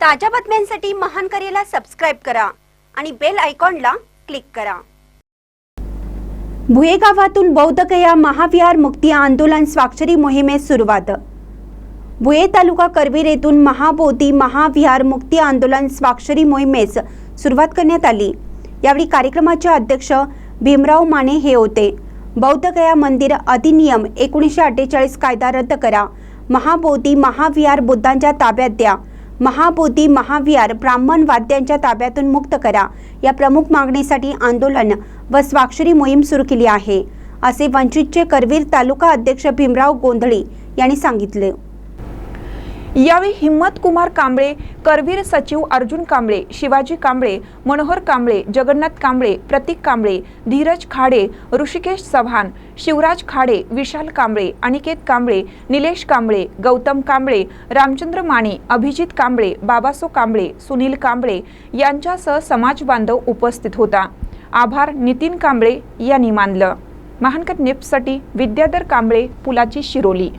ताज्या बातम्यांसाठी महान करेला सबस्क्राईब करा आणि बेल आयकॉनला क्लिक करा. भुये गावातून बौद्धगया महाविहार मुक्ती आंदोलन स्वाक्षरी मोहिमेस सुरुवात. भुये तालुका करवीर येथून महाबोधी महाविहार मुक्ती आंदोलन स्वाक्षरी मोहिमेस सुरुवात करण्यात आली. यावेळी कार्यक्रमाचे अध्यक्ष भीमराव माने हे होते. बौद्धगया मंदिर अधिनियम एकोणीसशे अठ्ठेचाळीस कायदा रद्द करा. महाबोधी महाविहार बुद्धांच्या ताब्यात द्या. महाबोधी महाविहार ब्राह्मण वाद्यांच्या ताब्यातून मुक्त करा. या प्रमुख मागणीसाठी आंदोलन व स्वाक्षरी मोहीम सुरू केली आहे असे वंचितचे करवीर तालुका अध्यक्ष भीमराव गोंधळी यांनी सांगितले. यावेळी हिम्मत कुमार कांबळे करवीर सचिव अर्जुन कांबळे शिवाजी कांबळे मनोहर कांबळे जगन्नाथ कांबळे प्रतीक कांबळे धीरज खाडे ऋषिकेश चव्हाण शिवराज खाडे विशाल कांबळे अनिकेत कांबळे निलेश कांबळे गौतम कांबळे रामचंद्र माने अभिजित कांबळे बाबासो कांबळे सुनील कांबळे यांच्यासह समाज बांधव उपस्थित होता. आभार नितीन कांबळे यांनी मानलं. महानकर निप्ससाठी विद्याधर कांबळे पुलाची शिरोली.